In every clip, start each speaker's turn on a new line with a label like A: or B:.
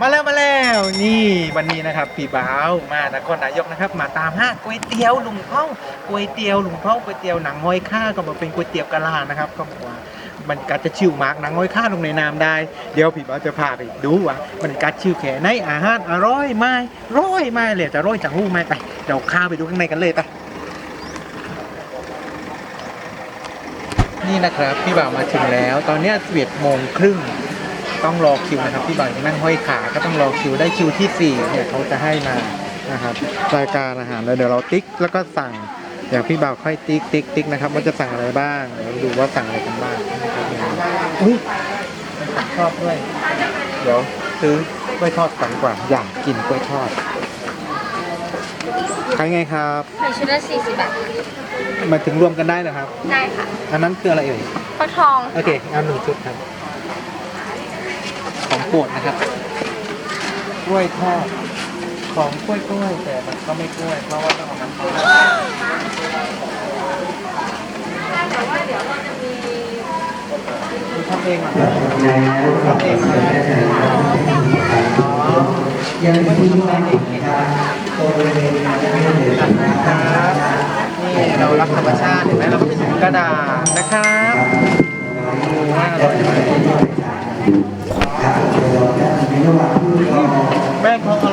A: มาแล้วมาแล้วนี่วันนี้นะครับพี่บ่าวมานครนายกนะครับ มาตามห้างก๋วยเตี๋ยวลุงเท่าก๋วยเตี๋ยวลุงเท่าก๋วยเตี๋ยวหนังห้อยค่าก็มาเป็นก๋วยเตี๋ยวกะลานะครับก็บอกว่ามันกัดจะชิวมากหนังห้อยค่าลงในน้ำได้ เดี๋ยวพี่บ่าวจะพาไปดูว่ามันกัดชิวแค่ไหนอาหารอร่อยไหมร้อยไหมเลยจะร้อยจังหู้ไหมไปเดี๋ยวข้าไปดูข้างในกันเลยไปนี่นะครับพี่บ่าวมาถึงแล้ว ตอนนี้สิบเอ็ดโมงครึ่ง ต้องรอคิวนะครับพี่บ่าวยังนั่งห้อยขาก็ต้องรอคิวได้คิวที่สี่เนี่ยเขาจะให้มานะครับรายการอาหารแล้วเดี๋ยวเราติ๊กแล้วก็สั่งอย่างพี่บ่าวค่อยติ๊กติ๊กติ๊กนะครับว่าจะสั่งอะไรบ้างเดี๋ยวดูว่าสั่งอะไรกันบ้างนะครับอุ้ยผมชอบด้วยเดี๋ยวซื้อกล้วยทอดก่อนดีกว่าอยากกินกล้วยทอดขายไงครับ
B: ในชุดละ40บาท
A: มาถึงรวมกันได้นะครับ
B: ได้ค่ะ
A: อันนั้นคืออะไรเอ่ย
B: ฟักทอง
A: โอเคเอาหนึ่งชุดครับของ โปรดนะครับกล้วยทอดของกล้วยกล้วยๆแต่มันก็ไม่กล้วยเพราะว่าต้องเอามันทอดทำเองเหรอทำเองยังไม่ได้ทำเองเองครับนี่เรารักธรรมชาติเห็นไหมเราก็เป็นถุงกระดาษนะครับดูว่าอร่อย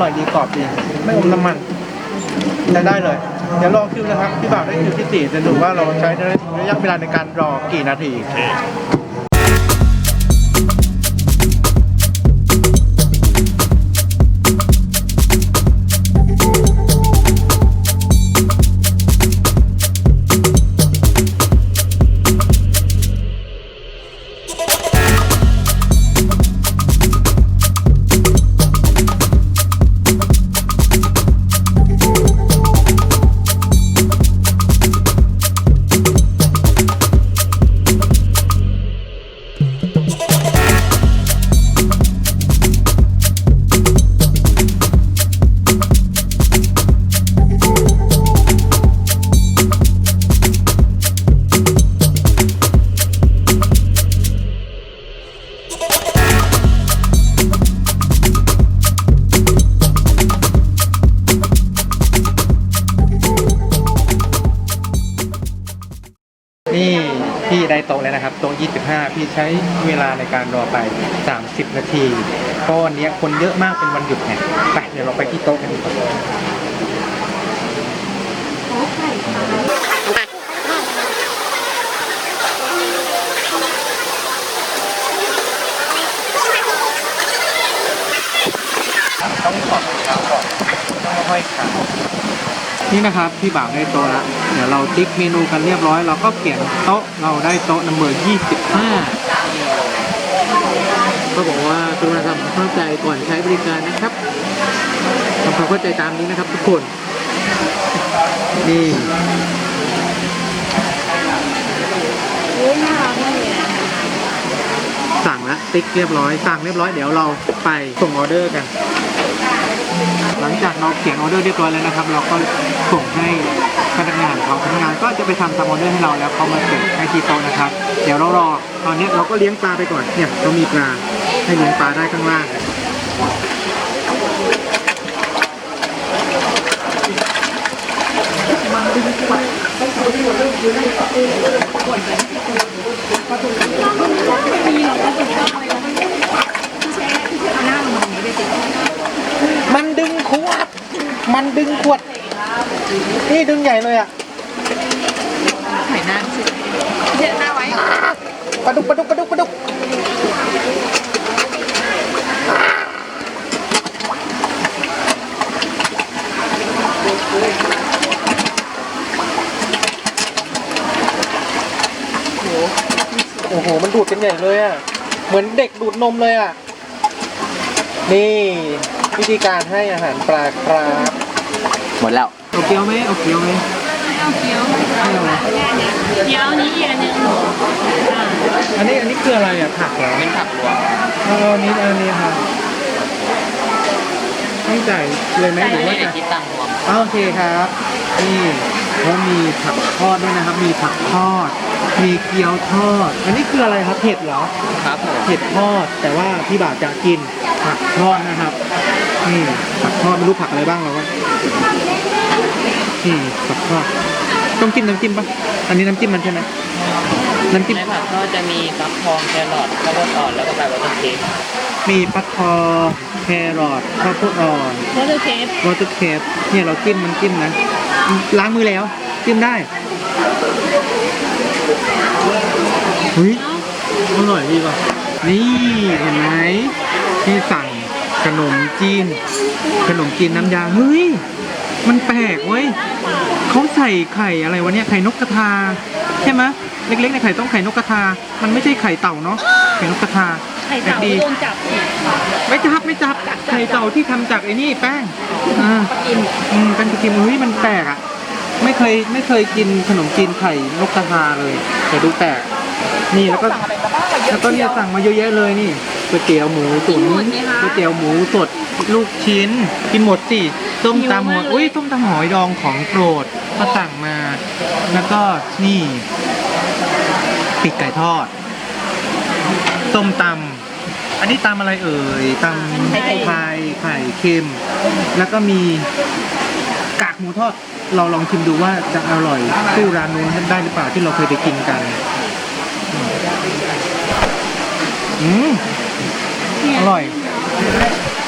A: ร่อยดีกรอบดี ไม่อมน้ำมันใช้ได้เลย เดี๋ยวรอคิวนะครับ พี่บ่าวได้คิวที่สี่จะดูว่าเราใช้ระยะเวลาในการรอกี่นาที นะครับโต๊ะ25 พี่ใช้เวลาในการรอไป 30 นาทีเพราะวันนี้คนเยอะมากเป็นวันหยุดไงไปเดี๋ยวเราไปที่โต๊ะกันดีกว่าต้องขอบขาก่อนต้องห้อยขานี่นะครับ พี่บ่าวได้โต๊ะแล้ว ดี๋ยวเราติ๊กเมนูกันเรียบร้อย เราก็เขียนโต๊ะเราได้โต๊ะนัมเบอร์25ก็บอกว่าคุณธรรมเข้าใจก่อนใช้บริการนะครับทำความเข้าใจตามนี้นะครับทุกคน นี่สั่งแล้วติ๊กเรียบร้อย สั่งเรียบร้อยเดี๋ยวเราไปส่งออเดอร์กัน เราเขียนออเดอร์เรียบร้อยแล้วนะครับ เราก็ส่งให้พนักงานเขาพนักงานก็จะไปทำตามออเดอร์ให้เราแล้วเขามาเสิร์ฟให้ที่โต๊ะนะครับ เดี๋ยวเรารอตอนนี้เราก็เลี้ยงปลาไปก่อนเนี่ยเรามีปลาให้เลี้ยงปลาได้ข้างล่างมันดึงขวด มันดึงขวด นี่ดึงใหญ่เลยอะ
B: ถ่ายหน้าสิเดี๋ยวหน้าไว้
A: ปลาดุกปลาดุกปลาดุกปลาดุกโอ้โห มันดูดกันใหญ่เลยอะ เหมือนเด็กดูดนมเลยอะ นี่วิธีการให้อาหารปลาครับ
C: หมดแล้ว
A: เอาเกี๊ยวไหมเอาเกี๊ยวไหม
B: เอาเกี๊ยว
A: ไม่เอานะ
B: เกี๊ยวนี้อีกอันหนึงอ่า
A: อันนี้อันนี้คืออะไรอะผักเหรอ
C: เป็นผักรวม
A: เอาอันนี้อันนี้ครับต้องจ่ายเลยไหมหรือว่า
C: ไม่ได้
A: จะ
C: คิดตังค์รวม
A: อ้าวโอเคครับ นี่เขามีผักทอดด้วยนะครับ มีผักทอด มีเกี๊ยวทอด อันนี้คืออะไรครับเห็ดเหรอ
C: ครับผม
A: เห็ดทอด แต่ว่าพี่บ่าวจะกินผักทอดนะครับนี่ผักทอดไม่รู้ผักอะไรบ้างเราก็ นี่ผักทอดต้องจิ้มน้ำจิ้มปะอันนี้น้ำจิ้มมันใช่ไหมน้ำจิ้ม
C: ในผักก็จะมีฟักทองแครอทข้าวโพดอ่อนแล้วก็ใบวอเตอร์เค้ก
A: มีฟักทองแครอทข้าวโพดอ่อน
B: วอเตอร์เคฟ
A: วอเตอร์เคปเนี่ยเราจิ้มมันจิ้มนะล้างมือแล้ว จิ้มได้เฮ้ยอร่อยดีป่ะนี่เห็นไหมที่สั่ง ขนมจีน ขนมจีนน้ำยา เฮ้ย มันแปลกเว้ยเขาใส่ไข่อะไรวะเนี่ย ไข่นกกระทา ใช่ไหมเล็กๆในไข่ต้องไข่นกกระทา มันไม่ใช่ไข่เต่าเนาะ ไข่นกกระทา
B: ไข่เต่า
A: แปลกดี
B: โดนจับสิ
A: ไม่จับไม่จับ ไข่เต่าที่ทำจากไอ้นี่แป้งอ่า
B: กิน
A: อืมเป็นกิมเฮ้ยมันแปลกอะ ไม่เคยไม่เคยกินขนมจีนไข่นกกระทาเลยแต่ดูแปลกนี่แล้วก็
B: สั่งอะไรมาบ้างอะเย
A: แล้
B: อะ
A: วก็เนี่ยสั่งมาเยอะแยะเลยนี่ ก๋วยเตี๋ยวหมูตุ๋น
B: กินหมดไหมคะ
A: ก๋วยเตี๋ยวหมูสดลูกชิ้น กินหมดสิต้มตำห
B: หิ
A: อ
B: วยมากเลย
A: อุ้ยต้มตำหอยดองของโปรดก็สั่งมา แล้วก็นี่ปีกไก่ทอดส้มตำอันนี้ตำอะไรเอ่ยตำไข่ไข่ไข่เค็ม แล้วก็มีกากหมูทอด เราลองชิมดูว่าจะอร่อยสู้ร้านนู้นได้หรือเปล่าที่เราเคยไปกินกัน อืม อร่อย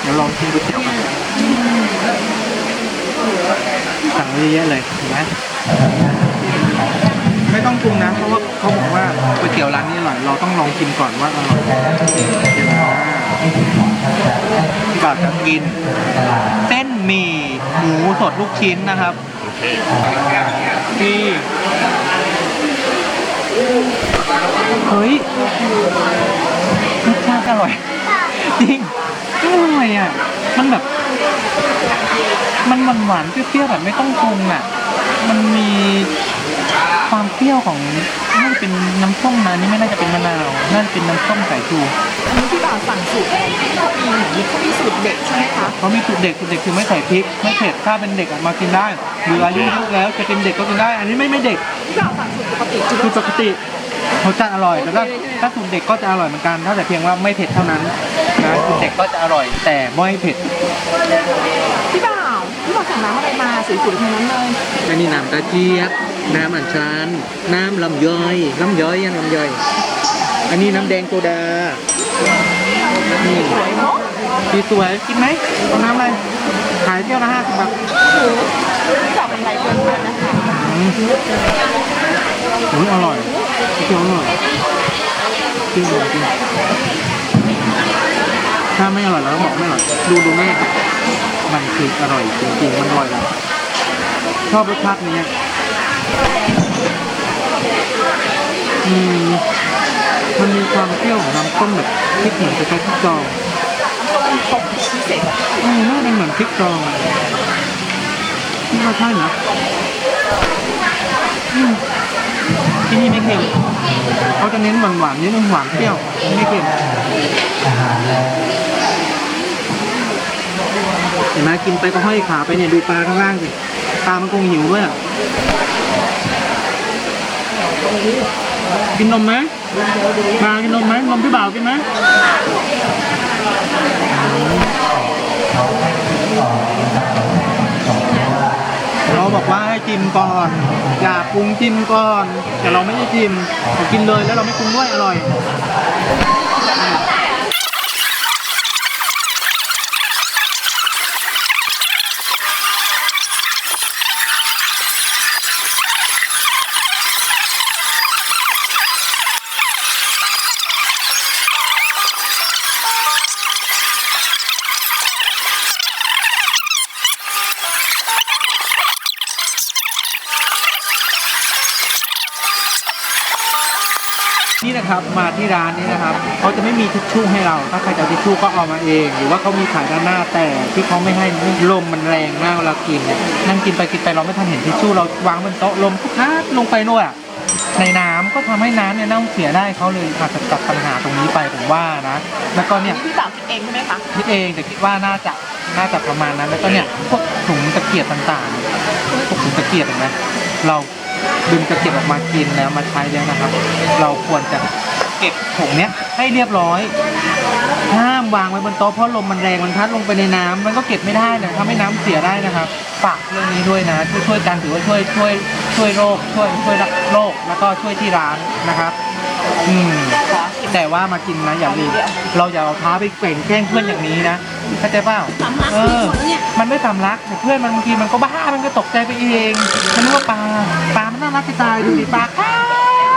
A: เดี๋ยวลองชิมก๋วยเตี๋ยวกันสั่งเยอะแยะเลยเห็นไหมไม่ต้องปรุงนะ เพราะว่าเขาบอกว่าก๋วยเตี๋ยวร้านนี้อร่อย เราต้องลองชิมก่อนว่าอร่อยพี่บ่าวจะกิน เส้นหมี่หมูสดลูกชิ้นนะครับที่เฮ้ยรสชาติอร่อย จริงอร่อยอะ มันแบบ มันหวานหวานๆเปรี้ยวๆแบบไม่ต้องปรุงอะ มันมีความเปรี้ยวของน่าจะเป็นน้ำส้มนะอันนี่ไม่น่าจะเป็นมะนาว น่าจะเป็นน้ำส้มสายชู
B: อันนี้พี่บ่าวสั่งสูตรอะไรเขามีเหมือนเขามีสูตรเด็กใช่ไหมคะ
A: เขามีสูตรเด็กสูตรเด็กคือไม่ใส่พริก ไม่เผ็ด ถ้าเป็นเด็กอะมากินได้ หรืออายุเยอะแล้วจะเป็นเด็กก็กินได้ อันนี้ไม่ไม่เด็ก
B: พี่บ่าวสั่งสูตรปกติคือ
A: คือปกติ เขาจะอร่อย แต่ถ้า
B: โอเคเลยใช่ไหม
A: ถ้าสูตรเด็กก็จะอร่อยเหมือนกันถ้าแต่เพียงว่าไม่เผ็ดเท่านั้นนะสูตรเด็กก็จะอร่อย แต่ไม่เผ็ด
B: พี่บ่าวพี่บ่าวสั่งน้ำอะไรมาสวยๆทั้งนั้นเลย
A: อันนี้น้ำกระเจี๊ยบ น้ำอัญชัน น้ำลำย่อยน้ำย่อยยังลำย่อย อันนี้น้ำแดงโซดานี่
B: สวยเนาะ
A: สีสวยกินไหมเอาน้ำอะไร ขายเที่ยวละห้าสิบบาท
B: พี่บ่าวเป็นไรเพื่อนกันนะคะ
A: อืมอืมอร่อยเที่ยวอร่อย จริงจริถ้าไม่อร่อยแล้วบอกไม่อร่อย ดูดูแม่มันคืออร่อยจริงๆมันอร่อยแล้วชอบรสชาตินี้อืมมันมีความเปรี้ยวของน้ำต้มแบบพริกเหมือนจะใช้พริกจอง
B: ตกพิเศษ
A: อืมน่าเป็นเหมือนพริกจองอะนี่ว่าใช่นะอืม ที่นี่ไม่เค็มเขาจะเน้นหวานหวานนิดนึงหวานเปรี้ยวไม่เค็มเห็นไหมกินไปก็ห้อยขาไปเนี่ยดูปลาข้างล่างสิปลามันคงหิวด้วยอะกินนมไหมปลากินนมไหมนมพี่บ่าวกินไหมเรา บอกว่าให้จิ้มก่อน อย่าปรุงจิ้มก่อน แต่เราไม่ได้จิ้มเรากินเลยแล้วเราไม่ปรุงด้วยอร่อย นี่นะครับมาที่ร้านนี้นะครับเขาจะไม่มีทิชชู่ให้เรา ถ้าใครจะเอาทิชชู่ก็เอามาเอง หรือว่าเขามีขายด้านหน้าแต่ที่เขาไม่ให้ลมมันแรงมากเวลากินเนี่ยนั่งกินไปกินไปเราไม่ทันเห็นทิชชู่เราวางบนโต๊ะลมพัดลงไปนู่นอะในน้ำก็ทำให้น้ำเนี่ยเน่าเสียได้เขาเลยอาจจะตัดปัญหาตรงนี้ไปผมว่านะแล้วก็เนี่ย
B: นี่พี่บ่าวคิดเองใช่ไหมคะ
A: คิดเองแต่คิดว่าน่าจะน่าจะประมาณนั้นแล้วก็เนี่ยพวกถุงตะเกียบต่างๆพวกถุงตะเกียบเห็นไหมเรา ดึงจะเก็บออกมากินแล้วมาใช้แล้วนะครับ เราควรจะเก็บถุงเนี้ยให้เรียบร้อย ห้ามวางไว้บนโต๊ะเพราะลมมันแรงมันพัดลงไปในน้ำมันก็เก็บไม่ได้นะทำให้น้ำเสียได้นะครับฝากเรื่องนี้ด้วยนะช่วยช่วยกันถือว่าช่วยช่วยช่วยโรค ช่วยช่วยรักโรคแล้วก็ช่วยที่ร้านนะครับอืมแต่ว่ามากินนะอย่าลืมเราอย่าเอาเท้าไปเกว่งแกล้งเพื่อนอย่างนี้นะเข้าใจเปล่าเออ
B: มัน
A: ไม่สำลักแต่เพื่อนมันบางทีมันก็บ้ามันก็ตกใจไปเองมันรู้ว่าปลาปลามันน่ารักจะตายดูดิปลาครั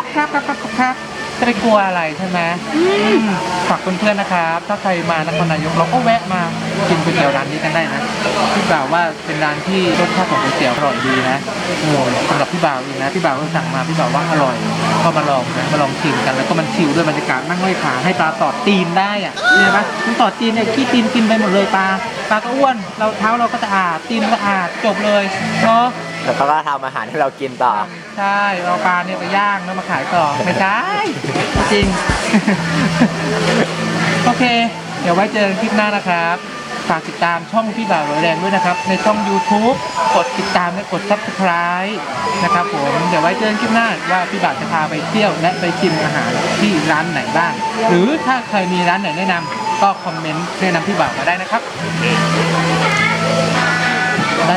A: บครับครับครับครับ จะไปกลัวอะไรใช่ไหมอืมฝากเพื่อนๆนะครับ ถ้าใครมานครนายกเราก็แวะมากินก๋วยเตี๋ยวร้านนี้กันได้นะพี่บ่าวว่าเป็นร้านที่รสชาติของก๋วยเตี๋ยวอร่อยดีนะโอ้ยสำหรับพี่บ่าวเองนะพี่บ่าวก็สั่งมาพี่บ่าวว่าอร่อยก็มาลองนะมาลองชิมกันแล้วก็มันชิลด้วยบรรยากาศนั่งห้อยขาให้ปลาตอดตีนได้อะเห็นไหมมันตอดตีนเนี่ยขี้ตีนกินไปหมดเลยปลาปลาก็อ้วนเราเท้าเราก็สะอาดตีนสะอาดจบเลยเนาะ
C: แล้วเขาก็ทำอาหารให้เรากินต่อ
A: ใช่เอาปลาเนี่ยไปย่างแล้วมาขายต่อไม่ใช่จริง โอเค เดี๋ยวไว้เจอกันคลิปหน้านะครับ ฝากติดตามช่องพี่บ่าวร้อยแรงด้วยนะครับ ในช่อง YouTube กดติดตามและกด Subscribe นะครับผม เดี๋ยวไว้เจอกันคลิปหน้าว่าพี่บ่าวจะพาไปเที่ยวและไปชิมอาหารที่ร้านไหนบ้าง หรือถ้าใครมีร้านไหนแนะนำก็คอมเมนต์แนะนำพี่บ่าวมาได้นะครับ